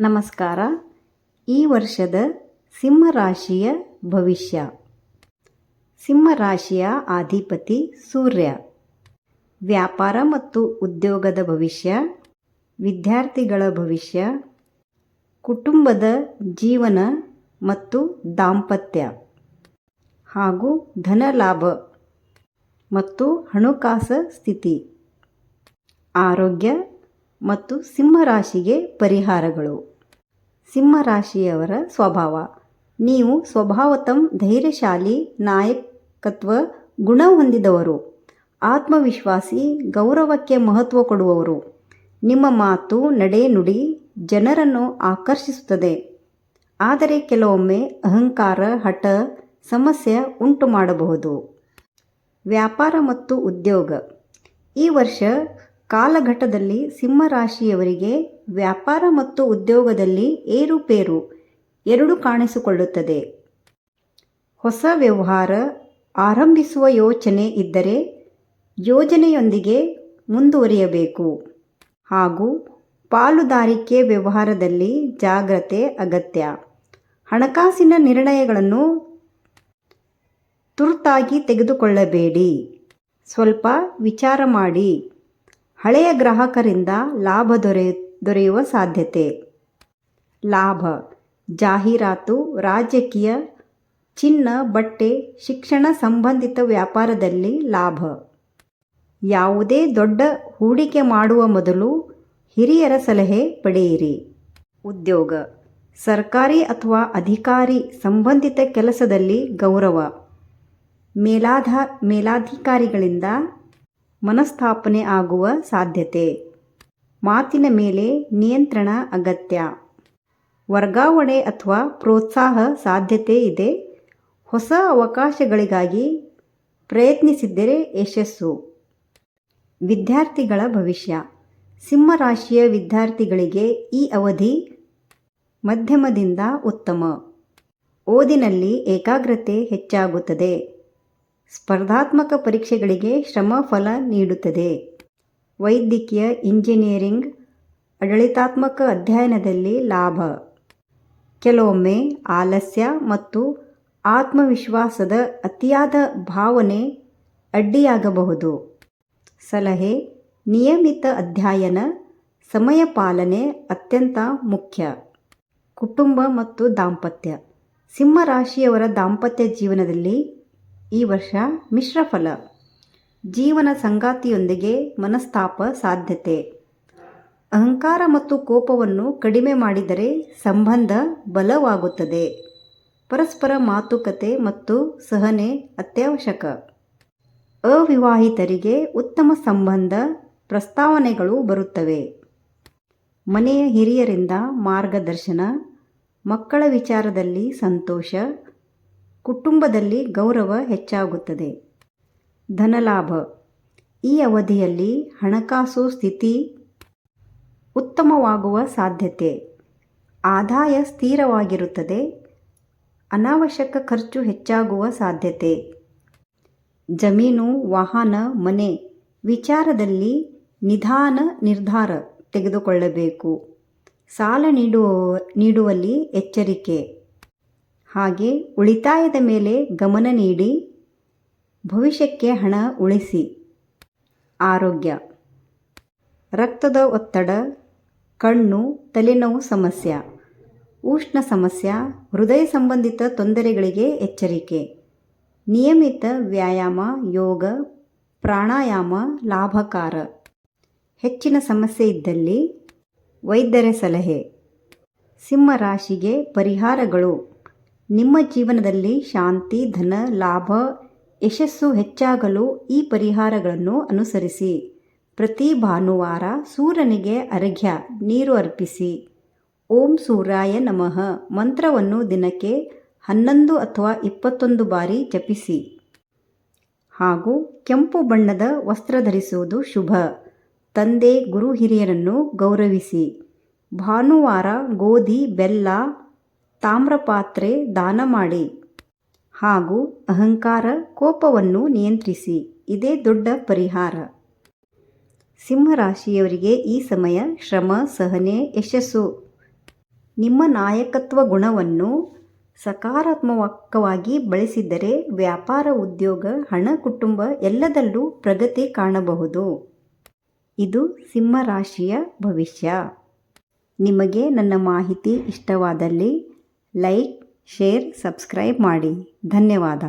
ನಮಸ್ಕಾರ. ಈ ವರ್ಷದ ಸಿಂಹರಾಶಿಯ ಭವಿಷ್ಯ. ಸಿಂಹರಾಶಿಯ ಅಧಿಪತಿ ಸೂರ್ಯ. ವ್ಯಾಪಾರ ಮತ್ತು ಉದ್ಯೋಗದ ಭವಿಷ್ಯ. ವಿದ್ಯಾರ್ಥಿಗಳ ಭವಿಷ್ಯ. ಕುಟುಂಬದ ಜೀವನ ಮತ್ತು ದಾಂಪತ್ಯ. ಹಾಗೂ ಧನ ಲಾಭ ಮತ್ತು ಹಣಕಾಸು ಸ್ಥಿತಿ. ಆರೋಗ್ಯ ಮತ್ತು ಸಿಂಹರಾಶಿಗೆ ಪರಿಹಾರಗಳು. ಸಿಂಹರಾಶಿಯವರ ಸ್ವಭಾವ. ನೀವು ಸ್ವಭಾವತಂ ಧೈರ್ಯಶಾಲಿ, ನಾಯಕತ್ವ, ಗುಣ ಹೊಂದಿದವರು. ಆತ್ಮವಿಶ್ವಾಸಿ, ಗೌರವಕ್ಕೆ ಮಹತ್ವ ಕೊಡುವವರು. ನಿಮ್ಮ ಮಾತು, ನಡೆ, ನುಡಿ ಜನರನ್ನು ಆಕರ್ಷಿಸುತ್ತದೆ. ಆದರೆ ಕೆಲವೊಮ್ಮೆ ಅಹಂಕಾರ, ಹಠ, ಸಮಸ್ಯೆ ಉಂಟು ಮಾಡಬಹುದು ವ್ಯಾಪಾರ ಮತ್ತು ಉದ್ಯೋಗ. ಈ ವರ್ಷ ಕಾಲಘಟ್ಟದಲ್ಲಿ ಸಿಂಹರಾಶಿಯವರಿಗೆ ವ್ಯಾಪಾರ ಮತ್ತು ಉದ್ಯೋಗದಲ್ಲಿ ಏರುಪೇರು ಎರಡು ಕಾಣಿಸಿಕೊಳ್ಳುತ್ತದೆ. ಹೊಸ ವ್ಯವಹಾರ ಆರಂಭಿಸುವ ಯೋಚನೆ ಇದ್ದರೆ ಯೋಜನೆಯೊಂದಿಗೆ ಮುಂದುವರಿಯಬೇಕು. ಹಾಗೂ ಪಾಲುದಾರಿಕೆ ವ್ಯವಹಾರದಲ್ಲಿ ಜಾಗ್ರತೆ ಅಗತ್ಯ. ಹಣಕಾಸಿನ ನಿರ್ಣಯಗಳನ್ನು ತುರ್ತಾಗಿ ತೆಗೆದುಕೊಳ್ಳಬೇಡಿ. ಸ್ವಲ್ಪ ವಿಚಾರ ಮಾಡಿ. ಹಳೆಯ ಗ್ರಾಹಕರಿಂದ ಲಾಭ ದೊರೆ, ದೊರೆಯುವ ಸಾಧ್ಯತೆ. ಲಾಭ. ಜಾಹೀರಾತು, ರಾಜಕೀಯ, ಚಿನ್ನ, ಬಟ್ಟೆ, ಶಿಕ್ಷಣ ಸಂಬಂಧಿತ ವ್ಯಾಪಾರದಲ್ಲಿ ಲಾಭ. ಯಾವುದೇ ದೊಡ್ಡ ಹೂಡಿಕೆ ಮಾಡುವ ಮೊದಲು ಹಿರಿಯರ ಸಲಹೆ ಪಡೆಯಿರಿ. ಉದ್ಯೋಗ. ಸರ್ಕಾರಿ ಅಥವಾ ಅಧಿಕಾರಿ ಸಂಬಂಧಿತ ಕೆಲಸದಲ್ಲಿ ಗೌರವ. ಮೇಲಾಧ, ಮೇಲಾಧಿಕಾರಿಗಳಿಂದ ಮನಸ್ತಾಪನೆ ಆಗುವ ಸಾಧ್ಯತೆ. ಮಾತಿನ ಮೇಲೆ ನಿಯಂತ್ರಣ ಅಗತ್ಯ. ವರ್ಗಾವಣೆ ಅಥವಾ ಪ್ರೋತ್ಸಾಹ ಸಾಧ್ಯತೆ ಇದೆ. ಹೊಸ ಅವಕಾಶಗಳಿಗಾಗಿ ಪ್ರಯತ್ನಿಸಿದ್ದರೆ ಯಶಸ್ಸು. ವಿದ್ಯಾರ್ಥಿಗಳ ಭವಿಷ್ಯ. ಸಿಂಹರಾಶಿಯ ವಿದ್ಯಾರ್ಥಿಗಳಿಗೆ ಈ ಅವಧಿ ಮಧ್ಯಮದಿಂದ ಉತ್ತಮ. ಓದಿನಲ್ಲಿ ಏಕಾಗ್ರತೆ ಹೆಚ್ಚಾಗುತ್ತದೆ. ಸ್ಪರ್ಧಾತ್ಮಕ ಪರೀಕ್ಷೆಗಳಿಗೆ ಶ್ರಮ ಫಲ ನೀಡುತ್ತದೆ. ವೈದ್ಯಕೀಯ ಇಂಜಿನಿಯರಿಂಗ್, ಆಡಳಿತಾತ್ಮಕ ಅಧ್ಯಯನದಲ್ಲಿ ಲಾಭ. ಕೆಲವೊಮ್ಮೆ ಆಲಸ್ಯ ಮತ್ತು ಆತ್ಮವಿಶ್ವಾಸದ ಅತಿಯಾದ ಭಾವನೆ ಅಡ್ಡಿಯಾಗಬಹುದು. ಸಲಹೆ, ನಿಯಮಿತ ಅಧ್ಯಯನ, ಸಮಯ ಪಾಲನೆ ಅತ್ಯಂತ ಮುಖ್ಯ. ಕುಟುಂಬ ಮತ್ತು ದಾಂಪತ್ಯ. ಸಿಂಹರಾಶಿಯವರ ದಾಂಪತ್ಯ ಜೀವನದಲ್ಲಿ ಈ ವರ್ಷ ಮಿಶ್ರ ಫಲ. ಜೀವನ ಸಂಗಾತಿಯೊಂದಿಗೆ ಮನಸ್ತಾಪ ಸಾಧ್ಯತೆ. ಅಹಂಕಾರ ಮತ್ತು ಕೋಪವನ್ನು ಕಡಿಮೆ ಮಾಡಿದರೆ ಸಂಬಂಧ ಬಲವಾಗುತ್ತದೆ. ಪರಸ್ಪರ ಮಾತುಕತೆ ಮತ್ತು ಸಹನೆ ಅತ್ಯವಶ್ಯಕ. ಅವಿವಾಹಿತರಿಗೆ ಉತ್ತಮ ಸಂಬಂಧ ಪ್ರಸ್ತಾವನೆಗಳು ಬರುತ್ತವೆ. ಮನೆಯ ಹಿರಿಯರಿಂದ ಮಾರ್ಗದರ್ಶನ, ಮಕ್ಕಳ ವಿಚಾರದಲ್ಲಿ ಸಂತೋಷ ಕುಟುಂಬದಲ್ಲಿ ಗೌರವ ಹೆಚ್ಚಾಗುತ್ತದೆ. ಧನಲಾಭ. ಈ ಅವಧಿಯಲ್ಲಿ ಹಣಕಾಸು ಸ್ಥಿತಿ ಉತ್ತಮವಾಗುವ ಸಾಧ್ಯತೆ. ಆದಾಯ ಸ್ಥಿರವಾಗಿರುತ್ತದೆ. ಅನಾವಶ್ಯಕ ಖರ್ಚು ಹೆಚ್ಚಾಗುವ ಸಾಧ್ಯತೆ. ಜಮೀನು, ವಾಹನ, ಮನೆ ವಿಚಾರದಲ್ಲಿ ನಿಧಾನ ನಿರ್ಧಾರ ತೆಗೆದುಕೊಳ್ಳಬೇಕು. ಸಾಲ ನೀಡುವ, ನೀಡುವಲ್ಲಿ ಎಚ್ಚರಿಕೆ. ಹಾಗೆ ಉಳಿತಾಯದ ಮೇಲೆ ಗಮನ ನೀಡಿ ಭವಿಷ್ಯಕ್ಕೆ ಹಣ ಉಳಿಸಿ. ಆರೋಗ್ಯ. ರಕ್ತದ ಒತ್ತಡ, ಕಣ್ಣು, ತಲೆನೋವು ಸಮಸ್ಯೆ. ಉಷ್ಣ ಸಮಸ್ಯೆ, ಹೃದಯ ಸಂಬಂಧಿತ ತೊಂದರೆಗಳಿಗೆ ಎಚ್ಚರಿಕೆ. ನಿಯಮಿತ ವ್ಯಾಯಾಮ, ಯೋಗ, ಪ್ರಾಣಾಯಾಮ ಲಾಭಕಾರ. ಹೆಚ್ಚಿನ ಸಮಸ್ಯೆ ಇದ್ದಲ್ಲಿ ವೈದ್ಯರ ಸಲಹೆ. ಸಿಂಹರಾಶಿಗೆ ಪರಿಹಾರಗಳು. ನಿಮ್ಮ ಜೀವನದಲ್ಲಿ ಶಾಂತಿ, ಧನ, ಲಾಭ, ಯಶಸ್ಸು ಹೆಚ್ಚಾಗಲು ಈ ಪರಿಹಾರಗಳನ್ನು ಅನುಸರಿಸಿ. ಪ್ರತಿ ಭಾನುವಾರ ಸೂರ್ಯನಿಗೆ ಅರ್ಘ್ಯ ನೀರು ಅರ್ಪಿಸಿ. ಓಂ ಸೂರ್ಯಾಯ ನಮಃ. ಮಂತ್ರವನ್ನು ದಿನಕ್ಕೆ ಹನ್ನೊಂದು ಅಥವಾ ಇಪ್ಪತ್ತೊಂದು ಬಾರಿ ಜಪಿಸಿ. ಹಾಗೂ ಕೆಂಪು ಬಣ್ಣದ ವಸ್ತ್ರ ಧರಿಸುವುದು ಶುಭ. ತಂದೆ, ಗುರು ಹಿರಿಯರನ್ನು ಗೌರವಿಸಿ. ಭಾನುವಾರ ಗೋಧಿ, ಬೆಲ್ಲ ತಾಮ್ರಪಾತ್ರೆ ದಾನ ಮಾಡಿ ಹಾಗೂ ಅಹಂಕಾರ ಕೋಪವನ್ನು ನಿಯಂತ್ರಿಸಿ. ಇದೇ ದೊಡ್ಡ ಪರಿಹಾರ. ಸಿಂಹರಾಶಿಯವರಿಗೆ ಈ ಸಮಯ ಶ್ರಮ, ಸಹನೆ, ಯಶಸ್ಸು. ನಿಮ್ಮ ನಾಯಕತ್ವ ಗುಣವನ್ನು ಸಕಾರಾತ್ಮಕವಾಗಿ ಬಳಸಿದರೆ ವ್ಯಾಪಾರ, ಉದ್ಯೋಗ, ಹಣ, ಕುಟುಂಬ ಎಲ್ಲದಲ್ಲೂ ಪ್ರಗತಿ ಕಾಣಬಹುದು. ಇದು ಸಿಂಹರಾಶಿಯ ಭವಿಷ್ಯ. ನಿಮಗೆ ನನ್ನ ಮಾಹಿತಿ ಇಷ್ಟವಾದಲ್ಲಿ ಲೈಕ್ ಶೇರ್ ಸಬ್ಸ್ಕ್ರೈಬ್ ಮಾಡಿ ಧನ್ಯವಾದ